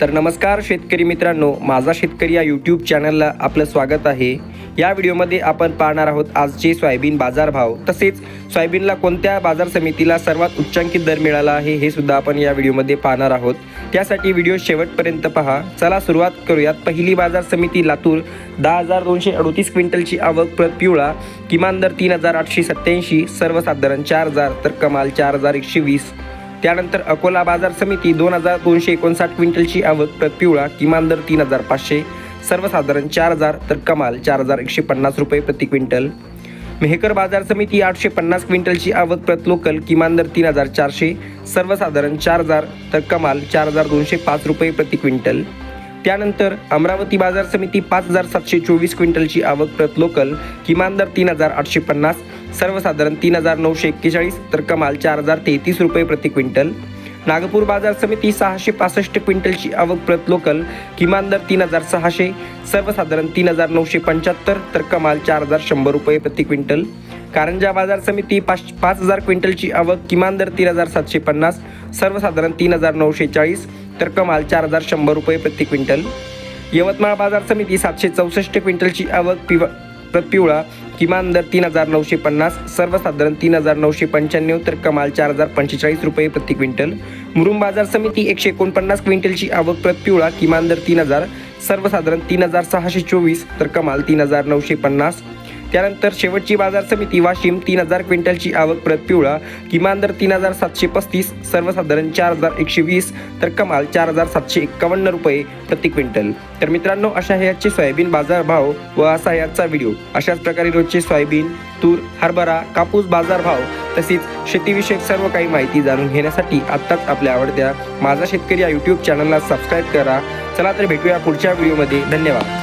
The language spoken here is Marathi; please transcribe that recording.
तर नमस्कार शेतकरी मित्रांनो माझा शेतकरी या यूट्यूब चॅनलला आपलं स्वागत आहे. या व्हिडिओमध्ये आपण पाहणार आहोत आजचे सोयाबीन बाजारभाव. तसेच सोयाबीनला कोणत्या बाजार समितीला सर्वात उच्चांकित दर मिळाला आहे हे सुद्धा आपण या व्हिडिओमध्ये पाहणार आहोत. त्यासाठी व्हिडिओ शेवटपर्यंत पहा. चला सुरुवात करूयात. पहिली बाजार समिती लातूर दहा हजार दोनशे अडोतीस क्विंटलची आवक प्रत पिवळा किमान दर तीन हजार आठशे सत्याऐंशी सर्वसाधारण चार हजार तर कमाल चार हजार एकशे वीस. त्यानंतर अकोला बाजार समिती दोन हजार दोनशे एकोणसाठ क्विंटलची आवक प्रत पिवळा किमान दर तीन हजार पाचशे सर्वसाधारण चार हजार तर कमाल चार हजार एकशे पन्नास रुपये प्रति क्विंटल. मेहकर बाजार समिती आठशे पन्नास क्विंटलची आवक प्रत लोकल किमान दर तीन हजार चारशे सर्वसाधारण चार हजार तर कमाल चार हजार दोनशे पाच रुपये प्रति क्विंटल. त्यानंतर अमरावती बाजार समिती पाच हजार सातशे चोवीस क्विंटलची आवक प्रत लोकल किमान दर तीन हजार आठशे पन्नास सर्वसाधारण तीन हजार नऊशे एक्केचाळीस तर कमाल चार हजार तेहतीस रुपये प्रति क्विंटल. नागपूर बाजार समिती सहाशे पासष्ट क्विंटलची आवक प्रत लोकल किमान दर तीन हजार सहाशे सर्वसाधारण तीन हजार नऊशे पंच्याहत्तर तर कमाल चार हजार शंभर रुपये प्रति क्विंटल. कारंजा बाजार समिती पाच पाच हजार क्विंटलची आवक किमान दर तीन हजार सातशे पन्नास सर्वसाधारण तीन हजार नऊशे चाळीस तर कमाल चार हजार शंभर रुपये प्रति क्विंटल. यवतमाळ बाजार समिती सातशे चौसष्ट क्विंटलची आवक पिवा प्रत पिवळा किमान दर तीन हजार नऊशे पन्नास सर्वसाधारण तीन हजार नऊशे पंच्याण्णव तर कमाल चार हजार पंचेचाळीस रुपये प्रति क्विंटल. मुरुम बाजार समिती एकशे एकोणपन्नास क्विंटलची आवक प्रत पिवळा किमान दर तीन हजार सर्वसाधारण तीन हजार सहाशे चोवीस तर कमाल तीन हजार नऊशे पन्नास. त्यानंतर शेवटची बाजार समिती वाशिम तीन हजार क्विंटलची आवक प्रत पिवळा. किमान दर तीन हजार सातशे पस्तीस सर्वसाधारण चार हजार एकशे वीस तर कमाल चार हजार सातशे एक्कावन्न रुपये प्रति क्विंटल. तर मित्रांनो अशा ह्याचे सोयाबीन बाजार भाव व असा याचा व्हिडिओ. अशाच प्रकारे रोजचे सोयाबीन तूर हरभरा कापूस बाजार भाव तसेच शेतीविषयक सर्व काही माहिती जाणून घेण्यासाठी आत्ताच आपल्या आवडत्या माझा शेतकरी या यूट्यूब चॅनलला सबस्क्राईब करा. चला तर भेटूया पुढच्या व्हिडिओमध्ये धन्यवाद.